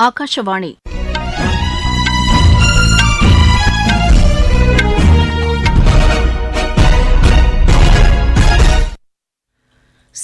ஆகாஷவாணி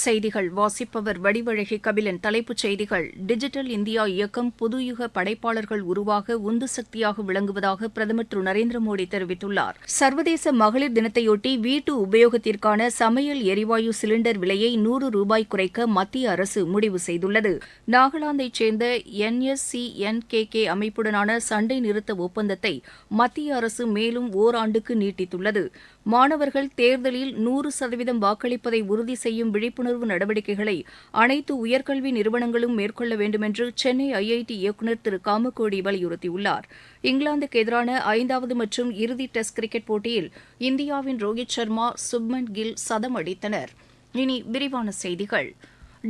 செய்திகள் வாசிப்பவர் வடிவழகி கபிலன் தலைப்புச் செய்திகள். டிஜிட்டல் இந்தியா இயக்கம் புதுயுக படைப்பாளர்கள் உருவாக உந்து சக்தியாக விளங்குவதாக பிரதமர் திரு நரேந்திர மோடி தெரிவித்துள்ளார். சர்வதேச மகளிர் தினத்தையொட்டி வீட்டு உபயோகத்திற்கான சமையல் எரிவாயு சிலிண்டர் விலையை நூறு ரூபாய் குறைக்க மத்திய அரசு முடிவு செய்துள்ளது. நாகாலாந்தைச் சேர்ந்த என்எஸ்சி என்கேகே அமைப்புடனான சண்டை நிறுத்த ஒப்பந்தத்தை மத்திய அரசு மேலும் ஓராண்டுக்கு நீட்டித்துள்ளது. மாணவர்கள் தேர்தலில் நூறு சதவீதம் வாக்களிப்பதை உறுதி செய்யும் விழிப்புணர்வு நடவடிக்கைகளை அனைத்து உயர்கல்வி நிறுவனங்களும் மேற்கொள்ள வேண்டுமென்று சென்னை ஐஐடி இயக்குநர் திரு காமக்கோடி வலியுறுத்தியுள்ளார். இங்கிலாந்துக்கு எதிரான ஐந்தாவது மற்றும் இறுதி டெஸ்ட் கிரிக்கெட் போட்டியில் இந்தியாவின் ரோஹித் சர்மா சுப்மன் கில் சதம் அடித்தனர். இனி விரிவான செய்திகள்.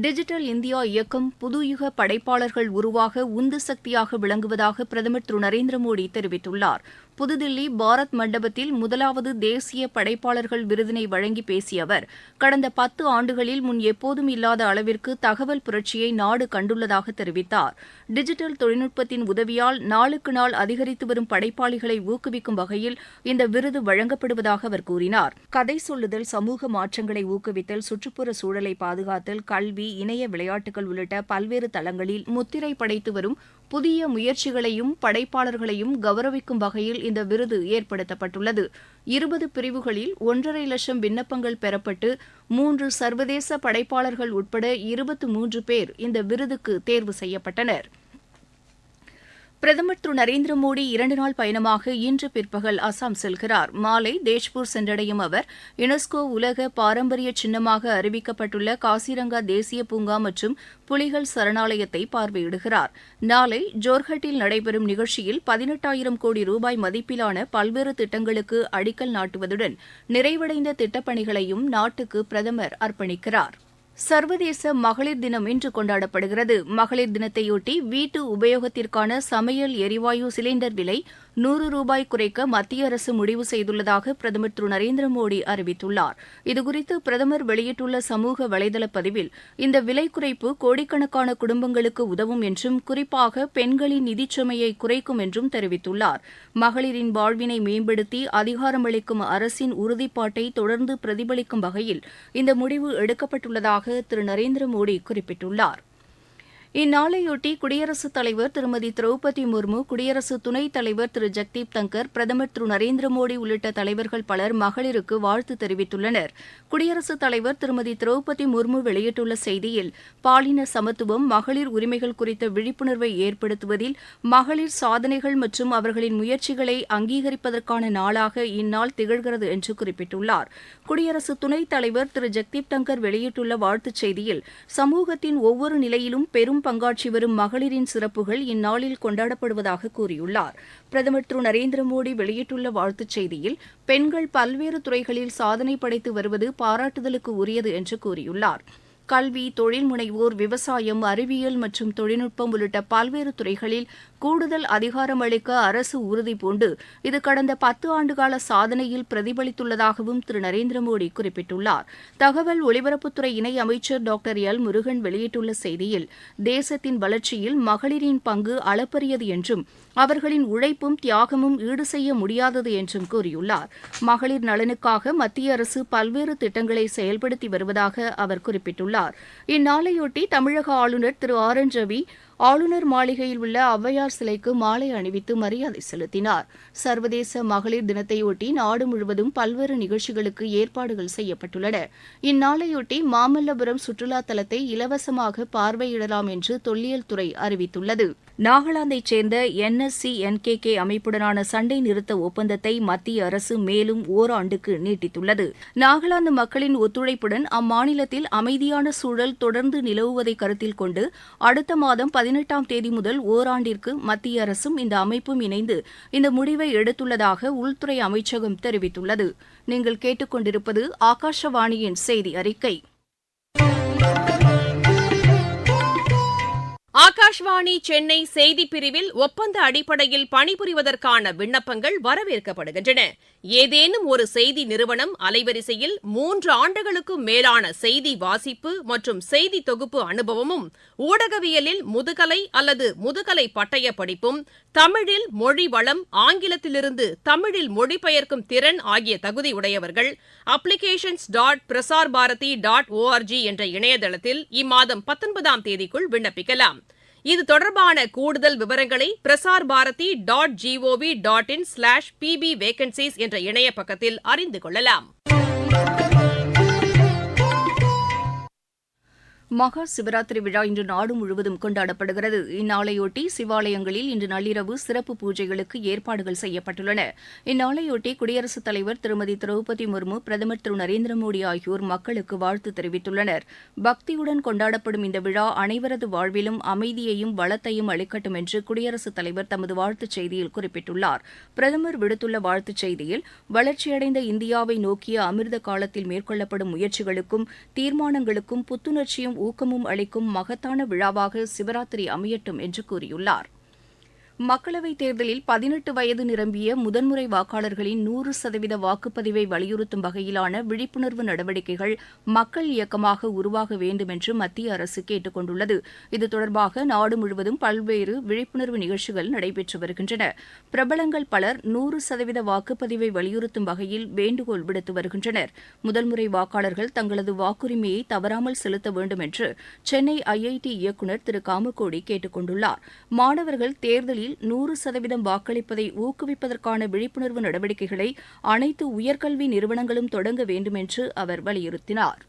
டிஜிட்டல் இந்தியா இயக்கம் புதுயுக படைப்பாளர்கள் உருவாக உந்து சக்தியாக விளங்குவதாக பிரதமர் திரு நரேந்திர மோடி தெரிவித்துள்ளார். புதுதில்லி பாரத் மண்டபத்தில் முதலாவது தேசிய படைப்பாளர்கள் விருதினை வழங்கி பேசிய அவர் கடந்த பத்து ஆண்டுகளில் முன் எப்போதும் இல்லாத அளவிற்கு தகவல் புரட்சியை நாடு கண்டுள்ளதாக தெரிவித்தார். டிஜிட்டல் தொழில்நுட்பத்தின் உதவியால் நாளுக்கு நாள் அதிகரித்து வரும் படைப்பாளிகளை ஊக்குவிக்கும் வகையில் இந்த விருது வழங்கப்படுவதாக அவர் கூறினார். கதை சொல்லுதல் சமூக மாற்றங்களை ஊக்குவித்தல் சுற்றுப்புற சூழலை பாதுகாத்தல் கல்வி இணைய விளையாட்டுகள் உள்ளிட்ட பல்வேறு தளங்களில் முத்திரை படைத்து வரும் புதிய முயற்சிகளையும் படைப்பாளர்களையும் கௌரவிக்கும் வகையில் இந்த விருது ஏற்படுத்தப்பட்டுள்ளது. இருபது பிரிவுகளில் ஒன்றரை லட்சம் விண்ணப்பங்கள் பெறப்பட்டு மூன்று சர்வதேச படைப்பாளர்கள் உட்பட இருபத்து மூன்று பேர் இந்த விருதுக்கு தேர்வு செய்யப்பட்டனா் பிரதமர் திரு நரேந்திர மோடி இரண்டு நாள் பயணமாக இன்று பிற்பகல் அசாம் செல்கிறார். மாலை தேஜ்பூர் சென்றடையும் அவர் யுனெஸ்கோ உலக பாரம்பரிய சின்னமாக அறிவிக்கப்பட்டுள்ள காசிரங்கா தேசிய பூங்கா மற்றும் புலிகள் சரணாலயத்தை பார்வையிடுகிறார். நாளை ஜோர்ஹட்டில் நடைபெறும் நிகழ்ச்சியில் பதினெட்டாயிரம் கோடி ரூபாய் மதிப்பிலான பல்வேறு திட்டங்களுக்கு அடிக்கல் நாட்டுவதுடன் நிறைவடைந்த திட்டப்பணிகளையும் நாட்டுக்கு பிரதமர் அர்ப்பணிக்கிறார். சர்வதேச மகளிர் தினம் இன்று கொண்டாடப்படுகிறது. மகளிர் தினத்தையொட்டி வீட்டு உபயோகத்திற்கான சமையல் எரிவாயு சிலிண்டர் விலை நூறு ரூபாய் குறைக்க மத்திய அரசு முடிவு செய்துள்ளதாக பிரதமர் திரு. நரேந்திர மோடி அறிவித்துள்ளார். இதுகுறித்து பிரதமர் வெளியிட்டுள்ள சமூக வலைதள பதிவில் இந்த விலை குறைப்பு கோடிக்கணக்கான குடும்பங்களுக்கு உதவும் என்றும் குறிப்பாக பெண்களின் நிதிச்சுமையை குறைக்கும் என்றும் தெரிவித்துள்ளார். மகளிரின் வாழ்வினை மேம்படுத்தி அதிகாரமளிக்கும் அரசின் உறுதிப்பாட்டை தொடர்ந்து பிரதிபலிக்கும் வகையில் இந்த முடிவு எடுக்கப்பட்டுள்ளதாக திரு. நரேந்திர மோடி குறிப்பிட்டுள்ளார். இந்நாளையொட்டி குடியரசுத் தலைவர் திருமதி திரௌபதி முர்மு குடியரசு துணைத் தலைவர் திரு. ஜெக்தீப் தங்கர் பிரதமர் திரு. நரேந்திர மோடி உள்ளிட்ட தலைவர்கள் பலர் மகளிருக்கு வாழ்த்து தெரிவித்துள்ளனர். குடியரசுத் தலைவர் திருமதி திரௌபதி முர்மு வெளியிட்டுள்ள செய்தியில் பாலின சமத்துவம் மகளிர் உரிமைகள் குறித்த விழிப்புணர்வை ஏற்படுத்துவதில் மகளிர் சாதனைகள் மற்றும் அவர்களின் முயற்சிகளை அங்கீகரிப்பதற்கான நாளாக இந்நாள் திகழ்கிறது என்று குறிப்பிட்டுள்ளார். குடியரசு துணைத் தலைவர் திரு. ஜெக்தீப் தங்கர் வெளியிட்டுள்ள வாழ்த்துச் செய்தியில் சமூகத்தின் ஒவ்வொரு நிலையிலும் பெரும் பங்காற்றி வரும் மகளிரின் சிறப்புகள் இந்நாளில் கொண்டாடப்படுவதாக கூறியுள்ளார். பிரதமர் திரு. நரேந்திர மோடி வெளியிட்டுள்ள வாழ்த்துச் செய்தியில் பெண்கள் பல்வேறு துறைகளில் சாதனை படைத்து வருவது பாராட்டுதலுக்கு உரியது என்று கூறியுள்ளார். கல்வி தொழில் முனைவோர் விவசாயம் அறிவியல் மற்றும் தொழில்நுட்பம் உள்ளிட்ட பல்வேறு துறைகளில் கூடுதல் அதிகாரம் அளிக்க அரசு உறுதிபூண்டு இது கடந்த பத்து ஆண்டுகால சாதனையில் பிரதிபலித்துள்ளதாகவும் திரு. நரேந்திர மோடி குறிப்பிட்டுள்ளார். தகவல் ஒலிபரப்புத்துறை இணை அமைச்சர் டாக்டர் எல். முருகன் வெளியிட்டுள்ள செய்தியில் தேசத்தின் வளர்ச்சியில் மகளிரின் பங்கு அளப்பரியது என்றும் அவர்களின் உழைப்பும் தியாகமும் ஈடு செய்ய முடியாதது என்றும் கூறியுள்ளார். மகளிர் நலனுக்காக மத்திய அரசு பல்வேறு திட்டங்களை செயல்படுத்தி வருவதாக அவர் குறிப்பிட்டுள்ளார். இந்நாளையொட்டி தமிழக ஆளுநர் திரு ஆர் என் ரவி ஆளுநர் மாளிகையில் உள்ள ஔவையார் சிலைக்கு மாலை அணிவித்து மரியாதை செலுத்தினார். சர்வதேச மகளிர் தினத்தையொட்டி நாடு முழுவதும் பல்வேறு நிகழ்ச்சிகளுக்கு ஏற்பாடுகள் செய்யப்பட்டுள்ளன. இந்நாளையொட்டி மாமல்லபுரம் சுற்றுலா தலத்தை இலவசமாக பார்வையிடலாம் என்று தொல்லியல் துறை அறிவித்துள்ளது. நாகாலாந்தைச் சேர்ந்த என்எஸ்சி என்கேகே அமைப்புடனான சண்டை நிறுத்த ஒப்பந்தத்தை மத்திய அரசு மேலும் ஓராண்டுக்கு நீட்டித்துள்ளது. நாகாலாந்து மக்களின் ஒத்துழைப்புடன் அம்மாநிலத்தில் அமைதியான சூழல் தொடர்ந்து நிலவுவதை கருத்தில் கொண்டு அடுத்த மாதம் பதினெட்டாம் தேதி முதல் ஓராண்டிற்கு மத்திய அரசும் இந்த அமைப்பும் இணைந்து இந்த முடிவை எடுத்துள்ளதாக உள்துறை அமைச்சகம் தெரிவித்துள்ளது. நீங்கள் கேட்டுக்கொண்டிருப்பது ஆகாஷவாணியின் செய்தி அறிக்கை. ஆகாஷ்வாணி சென்னை செய்திப் பிரிவில் ஒப்பந்த அடிப்படையில் பணிபுரிவதற்கான விண்ணப்பங்கள் வரவேற்கப்படுகின்றன. ஏதேனும் ஒரு செய்தி நிறுவனம் அலைவரிசையில் மூன்று ஆண்டுகளுக்கும் மேலான செய்தி வாசிப்பு மற்றும் செய்தி தொகுப்பு அனுபவமும் ஊடகவியலில் முதுகலை அல்லது முதுகலை பட்டய படிப்பும் தமிழில் மொழி வளம் ஆங்கிலத்திலிருந்து தமிழில் மொழிபெயர்க்கும் திறன் ஆகிய தகுதி உடையவர்கள் applications dot Prasar Bharati dot ORG என்ற இணையதளத்தில் இம்மாதம் பத்தொன்பதாம் தேதிக்குள் விண்ணப்பிக்கலாம். இது தொடர்பான கூடுதல் விவரங்களை Prasar Bharati dot GOV dot in slash PB vacancies என்ற இணைய பக்கத்தில் அறிந்து கொள்ளலாம். மகா சிவராத்திரி விழா இன்று நாடு முழுவதும் கொண்டாடப்படுகிறது. இந்நாளையொட்டி சிவாலயங்களில் இன்று நள்ளிரவு சிறப்பு பூஜைகளுக்கு ஏற்பாடுகள் செய்யப்பட்டுள்ளன. இந்நாளையொட்டி குடியரசுத் தலைவர் திருமதி திரௌபதி முர்மு பிரதமர் திரு நரேந்திர மோடி ஆகியோர் மக்களுக்கு வாழ்த்து தெரிவித்துள்ளனர். பக்தியுடன் கொண்டாடப்படும் இந்த விழா அனைவரது வாழ்விலும் அமைதியையும் வளத்தையும் அளிக்கட்டும் என்று குடியரசுத் தலைவர் தமது வாழ்த்துச் செய்தியில் குறிப்பிட்டுள்ளார். பிரதமர் விடுத்துள்ள வாழ்த்துச் செய்தியில் வளர்ச்சியடைந்த இந்தியாவை நோக்கிய அமிர்த காலத்தில் மேற்கொள்ளப்படும் முயற்சிகளுக்கும் தீர்மானங்களுக்கும் புத்துணர்ச்சியும் ஊக்கமும் அளிக்கும் மகத்தான விழாவாக சிவராத்திரி அமையட்டும் என்று கூறியுள்ளார். மக்களவைத் தேர்தலில் பதினெட்டு வயது நிரம்பிய முதன்முறை வாக்காளர்களின் நூறு சதவீத வாக்குப்பதிவை வலியுறுத்தும் வகையிலான விழிப்புணர்வு நடவடிக்கைகள் மக்கள் இயக்கமாக உருவாக வேண்டும் என்று மத்திய அரசு கேட்டுக் கொண்டுள்ளது இது தொடர்பாக நாடு முழுவதும் பல்வேறு விழிப்புணர்வு நிகழ்ச்சிகள் நடைபெற்று வருகின்றன. பிரபலங்கள் பலர் நூறு சதவீத வாக்குப்பதிவை வலியுறுத்தும் வகையில் வேண்டுகோள் விடுத்து வருகின்றனர். முதல்முறை வாக்காளர்கள் தங்களது வாக்குரிமையை தவறாமல் செலுத்த வேண்டும் என்று சென்னை ஐஐடி இயக்குநர் திரு. காமக்கோடி கேட்டுக் கொண்டுள்ளார் மாணவர்கள் தேர்தலில் தேர்தலில் நூறு சதவீதம் வாக்களிப்பதை ஊக்குவிப்பதற்கான விழிப்புணர்வு நடவடிக்கைகளை அனைத்து உயர்கல்வி நிறுவனங்களும் தொடங்க வேண்டும் என்று அவர் வலியுறுத்தினார்.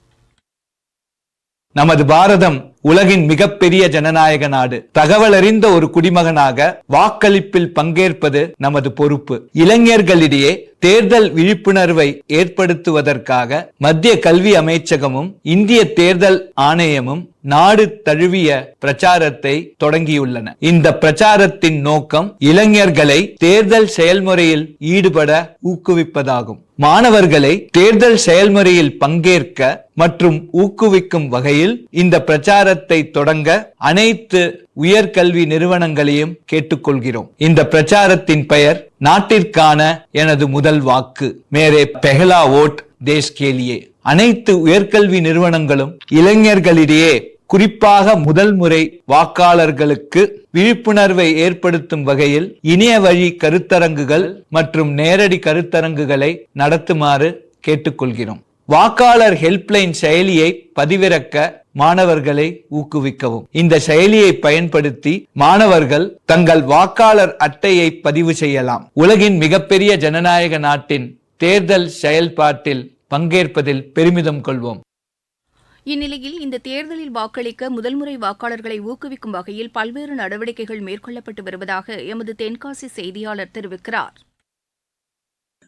நமது பாரதம் உலகின் மிகப்பெரிய ஜனநாயக நாடு. தகவல் அறிந்த ஒரு குடிமகனாக வாக்களிப்பில் பங்கேற்பது நமது பொறுப்பு. இளைஞர்களிடையே தேர்தல் விழிப்புணர்வை ஏற்படுத்துவதற்காக மத்திய கல்வி அமைச்சகமும் இந்திய தேர்தல் ஆணையமும் நாடு தழுவிய பிரச்சாரத்தை தொடங்கியுள்ளன. இந்த பிரச்சாரத்தின் நோக்கம் இளைஞர்களை தேர்தல் செயல்முறையில் ஈடுபட ஊக்குவிப்பதாகும். மாணவர்களை தேர்தல் செயல்முறையில் பங்கேற்க மற்றும் ஊக்குவிக்கும் வகையில் இந்த பிரச்சாரத்தை தொடங்க அனைத்து உயர்கல்வி நிறுவனங்களையும் கேட்டுக்கொள்கிறோம். இந்த பிரச்சாரத்தின் பெயர் நாட்டிற்கான எனது முதல் வாக்கு. மேரே பெஹலா ஓட் தேஷ் கேலியே அனைத்து உயர்கல்வி நிறுவனங்களும் இளைஞர்களிடையே குறிப்பாக முதல் முறை வாக்காளர்களுக்கு விழிப்புணர்வை ஏற்படுத்தும் வகையில் இணைய வழி கருத்தரங்குகள் மற்றும் நேரடி கருத்தரங்குகளை நடத்துமாறு கேட்டுக்கொள்கிறோம். வாக்காளர் ஹெல்ப்லைன் செயலியை பதிவிறக்க மாணவர்களை ஊக்குவிக்கவும். இந்த செயலியை பயன்படுத்தி மாணவர்கள் தங்கள் வாக்காளர் அட்டையை பதிவு செய்யலாம். உலகின் மிகப்பெரிய ஜனநாயக நாட்டின் தேர்தல் செயல்பாட்டில் பங்கேற்பதில் பெருமிதம் கொள்வோம். இந்நிலையில் இந்த தேர்தலில் வாக்களிக்க முதல்முறை வாக்காளர்களை ஊக்குவிக்கும் வகையில் பல்வேறு நடவடிக்கைகள் மேற்கொள்ளப்பட்டு வருவதாக எமது தென்காசி செய்தியாளர் தெரிவிக்கிறார்.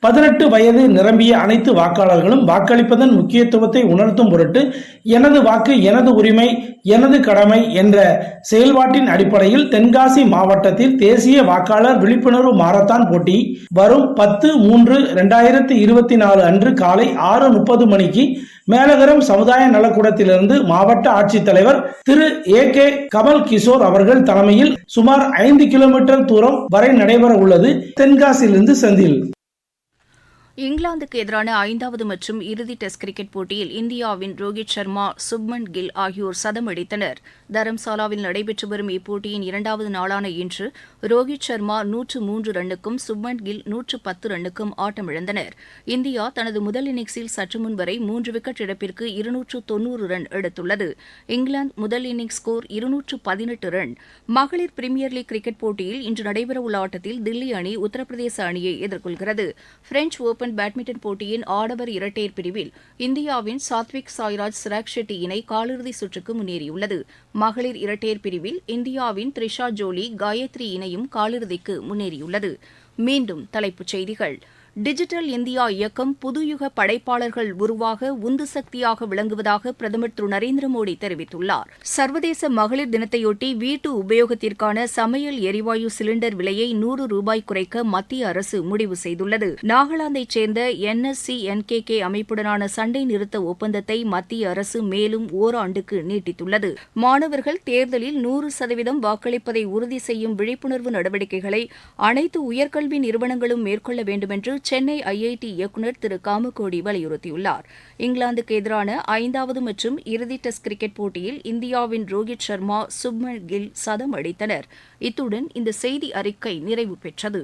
பதினெட்டு வயது நிரம்பிய அனைத்து வாக்காளர்களும் வாக்களிப்பதன் முக்கியத்துவத்தை உணர்த்தும் பொருட்டு எனது வாக்கு எனது உரிமை எனது கடமை என்ற செயல்பாட்டின் அடிப்படையில் தென்காசி மாவட்டத்தில் தேசிய வாக்காளர் விழிப்புணர்வு மாரத்தான் போட்டி வரும் பத்து மூன்று இரண்டாயிரத்தி இருபத்தி நாலு அன்று காலை ஆறு முப்பது மணிக்கு மேலகரம் சமுதாய நலக்கூடத்திலிருந்து மாவட்ட ஆட்சித்தலைவர் திரு ஏ கே கமல் கிஷோர் அவர்கள் தலைமையில் சுமார் ஐந்து கிலோமீட்டர் தூரம் வரை நடைபெற உள்ளது தென்காசியிலிருந்து செந்தில். இங்கிலாந்துக்கு எதிரான ஐந்தாவது மற்றும் இறுதி டெஸ்ட் கிரிக்கெட் போட்டியில் இந்தியாவின் ரோஹித் சர்மா சுப்மன் கில் ஆகியோர் சதம் அடித்தனர். தரம்சாலாவில் நடைபெற்று வரும் இப்போட்டியின் இரண்டாவது நாளான இன்று ரோஹித் சர்மா நூற்று மூன்று ரன்னுக்கும் சுப்மன் கில் நூற்று பத்து ரன்னுக்கும் ஆட்டமிழந்தனர். இந்தியா தனது முதல் இன்னிங்ஸில் சற்று முன் வரை மூன்று விக்கெட் இழப்பிற்கு இருநூற்று தொன்னூறு ரன் எடுத்துள்ளது. இங்கிலாந்து முதல் இன்னிங்ஸ் ஸ்கோர் இருநூற்று பதினெட்டு ரன். மகளிர் பிரீமியர் லீக் கிரிக்கெட் போட்டியில் இன்று நடைபெறவுள்ள ஆட்டத்தில் தில்லி அணி உத்தரப்பிரதேச அணியை எதிர்கொள்கிறது. பிரெஞ்ச் ஓபன் பேட்மிண்டன் போட்டியின் ஆடவர் இரட்டையர் பிரிவில் இந்தியாவின் சாத்விக் சாய்ராஜ் சிராக் ஷெட்டி இணை காலிறுதி சுற்றுக்கு முன்னேறியுள்ளது. மகளிர் இரட்டையர் பிரிவில் இந்தியாவின் த்ரிஷா ஜோலி காயத்ரி இணையும் காலிறுதிக்கு முன்னேறியுள்ளது. மீண்டும் தலைப்புச் செய்திகள். டிஜிட்டல் இந்தியா இயக்கம் புதுயுக படைப்பாளர்கள் உருவாக உந்து சக்தியாக விளங்குவதாக பிரதமர் திரு நரேந்திர மோடி தெரிவித்துள்ளார். சர்வதேச மகளிர் தினத்தையொட்டி வீட்டு உபயோகத்திற்கான சமையல் எரிவாயு சிலிண்டர் விலையை நூறு ரூபாய் குறைக்க மத்திய அரசு முடிவு செய்துள்ளது. நாகாலாந்தைச் சேர்ந்த என்எஸ்சி என்கேகே அமைப்புடனான சண்டை நிறுத்த ஒப்பந்தத்தை மத்திய அரசு மேலும் ஓராண்டுக்கு நீட்டித்துள்ளது. மாணவர்கள் தேர்தலில் நூறு சதவீதம் வாக்களிப்பதை உறுதி செய்யும் விழிப்புணர்வு நடவடிக்கைகளை அனைத்து உயர்கல்வி நிறுவனங்களும் மேற்கொள்ள வேண்டுமென்று சென்னை ஐஐடி இயக்குநர் திரு காமகோடி வலியுறுத்தியுள்ளார். இங்கிலாந்துக்கு எதிரான ஐந்தாவது மற்றும் இறுதி டெஸ்ட் கிரிக்கெட் போட்டியில் இந்தியாவின் ரோஹித் சர்மா சுப்மன் கில் சதம் அடித்தனர். இத்துடன் இந்த செய்தி அறிக்கை நிறைவு பெற்றது.